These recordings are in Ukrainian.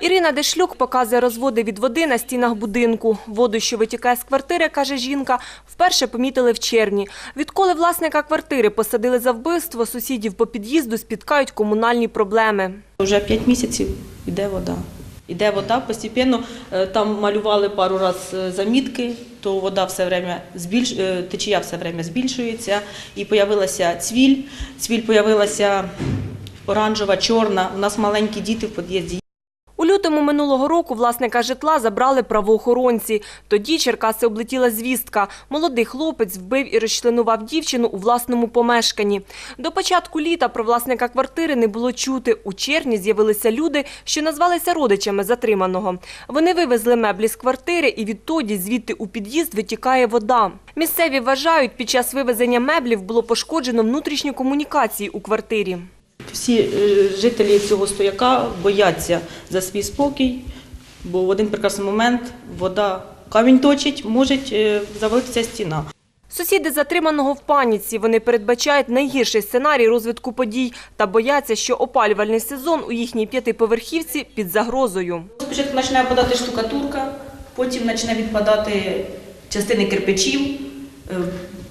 Ірина Дешлюк показує розводи від води на стінах будинку. Воду, що витікає з квартири, каже жінка, вперше помітили в червні. Відколи власника квартири посадили за вбивство, сусідів по під'їзду спіткають комунальні проблеми. Вже 5 місяців йде вода. Іде вода постійно. Е, Там малювали пару разів замітки, то вода все время збільш... е, течія все время збільшується. І появилася цвіль. Цвіль появилася оранжева, чорна. У нас маленькі діти в під'їзді. Лютому минулого року власника житла забрали правоохоронці. Тоді Черкаси облетіла звістка. Молодий хлопець вбив і розчленував дівчину у власному помешканні. До початку літа про власника квартири не було чути. У червні з'явилися люди, що назвалися родичами затриманого. Вони вивезли меблі з квартири і відтоді звідти у під'їзд витікає вода. Місцеві вважають, під час вивезення меблів було пошкоджено внутрішні комунікації у квартирі. Всі е, жителі цього стояка бояться за свій спокій, бо в один прекрасний момент вода камінь точить, може е, завалитися стіна. Сусіди затриманого в паніці. Вони передбачають найгірший сценарій розвитку подій та бояться, що опалювальний сезон у їхній п'ятиповерхівці під загрозою. Спочатку почне випадати штукатурка, потім почне відпадати частини кирпичів, е,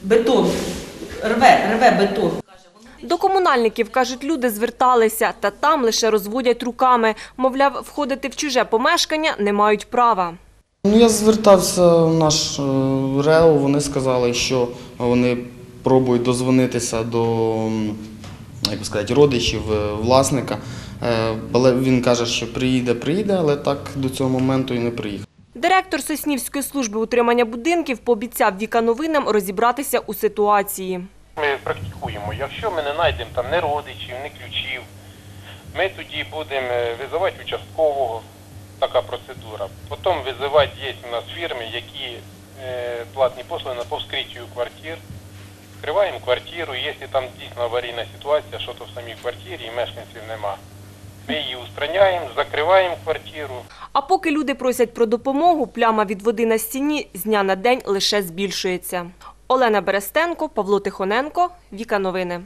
бетон, рве, рве бетон. До комунальників, кажуть, люди зверталися, та там лише розводять руками. Мовляв, входити в чуже помешкання не мають права. Ну, я звертався в наш е, РЕО, вони сказали, що вони пробують дозвонитися до як би сказати, родичів е, власника. Е, Але він каже, що приїде, приїде, але так до цього моменту і не приїхав. Директор Соснівської служби утримання будинків пообіцяв Віка новинам розібратися у ситуації. Практикуємо. Якщо ми не знайдемо там ні родичів, ні ключів, ми тоді будемо е, визивати участкового, така процедура. Потім визивати є у нас фірми, які е, платні послуги на вскриттю квартир. Вкриваємо квартиру, якщо там дійсно аварійна ситуація, що то в самій квартирі і мешканців нема. Ми її устраняємо, закриваємо квартиру. А поки люди просять про допомогу, пляма від води на стіні з дня на день лише збільшується. Олена Берестенко, Павло Тихоненко, Віка Новини.